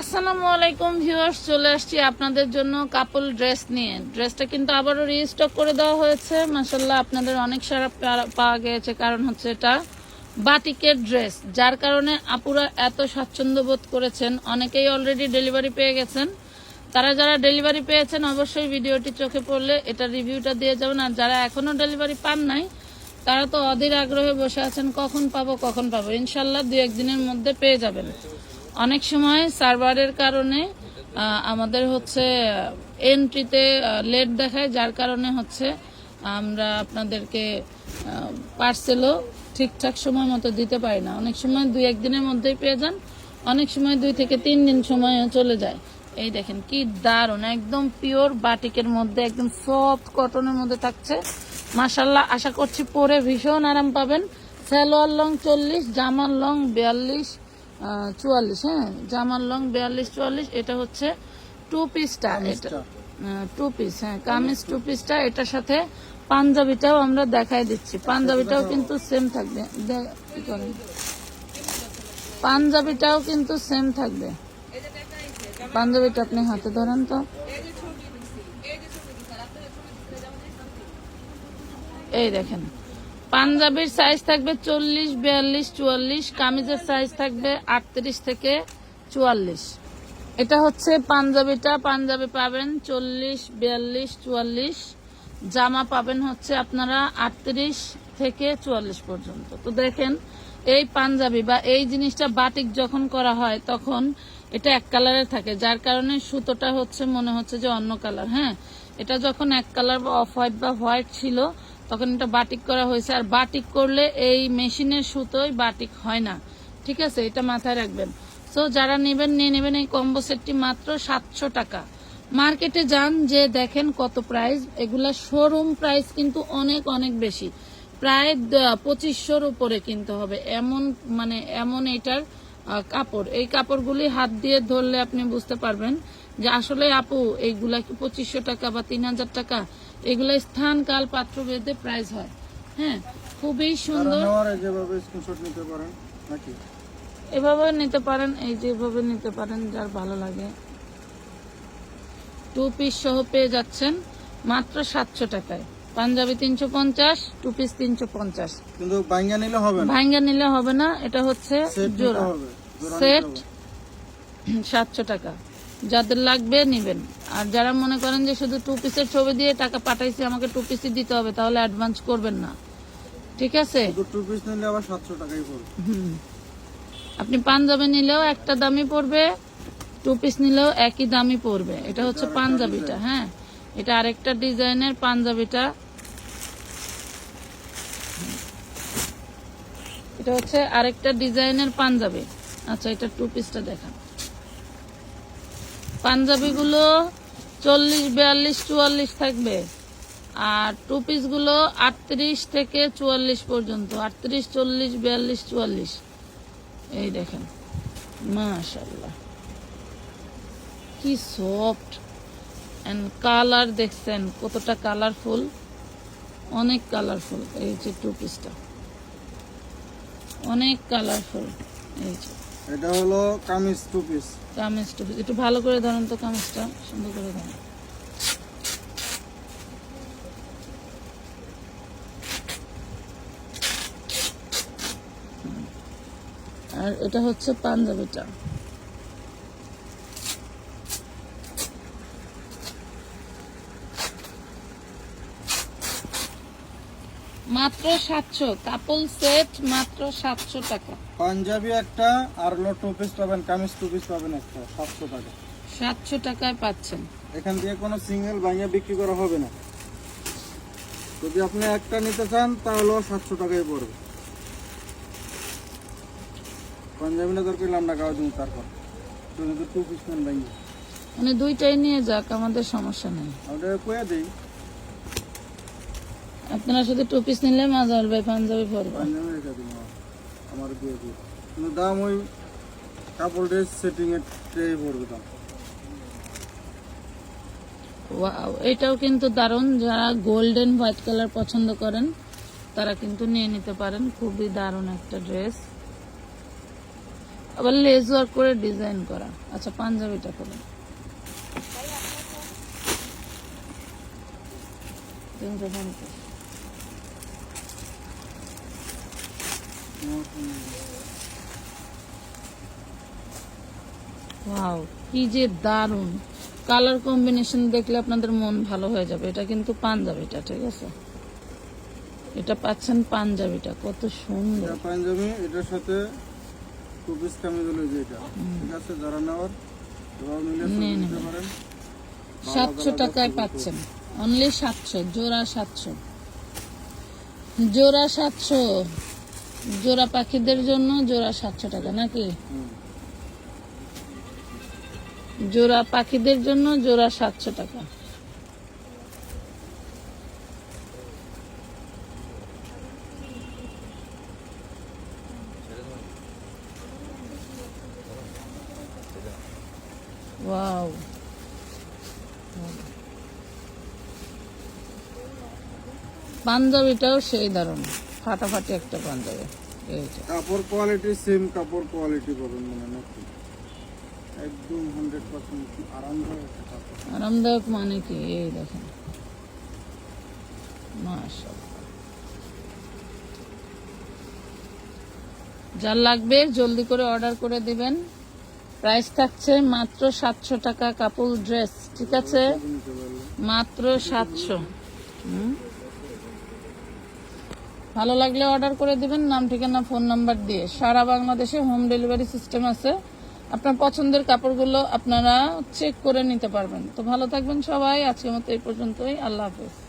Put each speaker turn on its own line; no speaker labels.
আসসালামু আলাইকুম ভিউয়ার্স, চলে আসছি আপনাদের জন্য কাপল ড্রেস নিয়ে। ড্রেসটা কিন্তু আবারও রিস্টক করে দেওয়া হয়েছে। মাসাল্লাহ আপনাদের অনেক সারা পাওয়া গিয়েছে। কারণ হচ্ছে এটা বাটিকের ড্রেস যার কারণে আপুরা এত স্বাচ্ছন্দ্য বোধ করেছেন। অনেকেই অলরেডি ডেলিভারি পেয়ে গেছেন। তারা যারা ডেলিভারি পেয়েছেন, অবশ্যই ভিডিওটি চোখে পড়লে এটা রিভিউটা দিয়ে যাবেন। আর যারা এখনও ডেলিভারি পান নাই, তারা তো অধীর আগ্রহে বসে আছেন, কখন পাবো কখন পাবো। ইনশাল্লাহ দু একদিনের মধ্যে পেয়ে যাবেন। অনেক সময় সার্ভারের কারণে আমাদের হচ্ছে এন্ট্রিতে লেট দেখায়, যার কারণে হচ্ছে, আমরা আপনাদেরকে পার্সেলও ঠিকঠাক সময় মতো দিতে পারি না। অনেক সময় দুই একদিনের মধ্যেই পেয়ে যান, অনেক সময় দুই থেকে তিন দিন সময় চলে যায়। এই দেখেন কি দারুণ, একদম পিওর বাটিকের মধ্যে, একদম সফট কটনের মধ্যে থাকছে। মাসাল্লাহ আশা করছি পরে ভীষণ আরাম পাবেন। সালোয়ার লং চল্লিশ জামার লং বিয়াল্লিশ চুয়াল্লিশ হ্যাঁ? জামার লং বিয়াল্লিশ চুয়াল্লিশ এটা হচ্ছে টু পিসটা এটা। টু পিস হ্যাঁ কামিজ টু পিসটা এটার সাথে পাঞ্জাবিটাও আমরা দেখাই দিচ্ছি। পাঞ্জাবিটাও কিন্তু সেম থাকবে? পাঞ্জাবিটাও কিন্তু সেম থাকবে। পাঞ্জাবিটা আপনি হাতে ধরেন তো। এই দেখেন। পাঞ্জাবির সাইজ থাকবে চল্লিশ, বিয়াল্লিশ, চুয়াল্লিশ, কামিজের সাইজ থাকবে আটত্রিশ থেকে চুয়াল্লিশ। এটা হচ্ছে পাঞ্জাবিটা। পাঞ্জাবি পাবেন চল্লিশ, বিয়াল্লিশ, চুয়াল্লিশ। জামা পাবেন হচ্ছে আপনারা আটত্রিশ থেকে চুয়াল্লিশ পর্যন্ত। তো দেখেন, এই পাঞ্জাবি বা এই জিনিসটা বাটিক যখন করা হয়, তখন এটা এক কালারের থাকে, যার কারণে সুতোটা হচ্ছে মনে হচ্ছে যে অন্য কালার হ্যাঁ? এটা যখন এক কালার বা অফ হোয়াইট বা হোয়াইট ছিল তখন এটা বাটিক করা হয়েছে। আর বাটিক করলে এই মেশিনের সুতোই বাটিক হয় না। ঠিক আছে? এটা মাথায় রাখবেন। সো যারা নেবেন, নিয়ে নেবেন এই কম্বো সেটটি মাত্র সাতশো টাকা। মার্কেটে যান যে দেখেন কত প্রাইস এগুলা শোরুম প্রাইস কিন্তু অনেক অনেক বেশি। প্রায় পঁচিশশোর উপরে কিনতে হবে। এমন মানে এমন এটার কাপড়। এই কাপড়গুলি হাত দিয়ে ধরলে আপনি বুঝতে পারবেন যে আসলে আপু এইগুলা কি পঁচিশশো টাকা বা তিন হাজার টাকা? এগুলা স্থান কাল পাত্র ভেদে প্রাইস হয়। হ্যাঁ খুবই সুন্দর। এভাবে নিতে পারেন এই যেভাবে নিতে পারেন যার ভালো লাগে। টু পিস সহ পেয়ে যাচ্ছেন মাত্র সাতশো টাকায়। পাঞ্জাবি তিনশো পঞ্চাশ টু পিস তিনশো পঞ্চাশ।
কিন্তু নিলে হবে না।
ভাঙ্গা নিলে হবে না এটা হচ্ছে জোড়া। সেট সাতশো টাকা। যাদের লাগবে নিবেন। আর যারা মনে করেন যে শুধু টু পিসের ছবি দিয়ে টাকা পাঠাইছি আমাকে টু পিসই দিতে হবে তাহলে অ্যাডভান্স করবেন না। ঠিক আছে?
টু পিস নিলে আবার সাতশো টাকাই পড়বে।
আপনি পাঞ্জাবি নিলেও একটা দামই পড়বে টু পিস নিলেও একই দামই পড়বে। এটা হচ্ছে পাঞ্জাবিটা হ্যাঁ। এটা আরেকটা ডিজাইনের পাঞ্জাবিটা। এটা হচ্ছে আরেকটা ডিজাইনের পাঞ্জাবি। আচ্ছা এটা টু পিসটা দেখান। পাঞ্জাবিগুলো চল্লিশ, বিয়াল্লিশ, চুয়াল্লিশ থাকবে। আর টু পিসগুলো আটত্রিশ থেকে চুয়াল্লিশ পর্যন্ত। আটত্রিশ, চল্লিশ, বিয়াল্লিশ, চুয়াল্লিশ। এই দেখেন। মাশাল্লাহ কি সফট অ্যান্ড কালার দেখছেন, কতটা কালারফুল অনেক কালারফুল এই যে টু। পিসটা অনেক কালারফুল এই যে।
এটা হলো kameez two piece
kameez two piece একটু ভালো করে ধরুন তো কামিজটা, সুন্দর করে ধরেন। আর এটা হচ্ছে পাঞ্জাবিটা। মাত্র সাতশো। কাপল সেট মাত্র সাতশো টাকা।
পাঞ্জাবি একটা আর হলো টু পিস পাবেন কামিজ টু পিস পাবেন একটা সাতশো টাকা।
সাতশো টাকায় পাচ্ছেন।
এখান থেকে কোনো সিঙ্গেল বাইঙ্গা বিক্রি করা হবে না। যদি আপনি একটা নিতে চান তাহলেও সাতশো টাকাই পড়বে। পাঞ্জাবিটা দরকার আমরা গাও দিন তারপর। তুমি তো টু পিস নেন বাইঙ্গা
মানে দুইটাই নিয়ে যাক আমাদের সমস্যা নেই।
ওটা কয়ে দিই।
আপনারা শুধু টু পিস নিলে মজা হবে পাঞ্জাবি পরবে।
আমার কিন্তু দাম ওই কাপড় ড্রেস সেটিং এর ট্রে পড়বে দাম।
ওয়াও এটাও কিন্তু দারুণ। যারা গোল্ডেন হোয়াইট কালার পছন্দ করেন তারা কিন্তু নিয়ে নিতে পারেন। খুবই দারুণ একটা ড্রেস আবার লেজ ওয়ার্ক করে ডিজাইন করা। আচ্ছা পাঞ্জাবিটা করে তিনশো পঞ্চাশ ওয়াও কি যে দারুণ কালার কম্বিনেশন দেখলে আপনাদের মন ভালো হয়ে যাবে। এটা কিন্তু পাঞ্জাবিটা ঠিক আছে? এটা পাচ্ছেন পাঞ্জাবিটা কত সুন্দর।
পাঞ্জাবি এটার সাথে কামিজ হলো ঠিক আছে যারা নেওয়ার
সাতশো টাকায় পাচ্ছেন। অনলি সাতশো জোড়া সাতশো। জোড়া সাতশো। জোড়া পাখিদের জন্য জোড়া সাতশো টাকা, নাকি? জোড়া পাখিদের জন্য জোড়া সাতশো টাকা। পাঞ্জাবিটাও সেই দারুণ ফাটাফাটি একটা পাঞ্জাবি
কাপড় কোয়ালিটি সেম কাপড় কোয়ালিটি পাবেন মানে নাকি একদম হান্ড্রেড পার্সেন্ট আরামদায়ক
আরামদায়ক মানে কি? এই দেখেন। মাশাআল্লাহ। যার লাগবে জলদি করে অর্ডার করে দিবেন। প্রাইস থাকছে মাত্র সাতশো টাকা কাপড় ড্রেস ঠিক আছে? মাত্র সাতশো। ভালো লাগলে অর্ডার করে দিবেন, নাম, ঠিকানা, ফোন নাম্বার দিয়ে। সারা বাংলাদেশে হোম ডেলিভারি সিস্টেম আছে। আপনার পছন্দের কাপড়গুলো আপনারা চেক করে নিতে পারবেন। তো ভালো থাকবেন সবাই, আজকের মতো এই পর্যন্তই। আল্লাহ হাফেজ।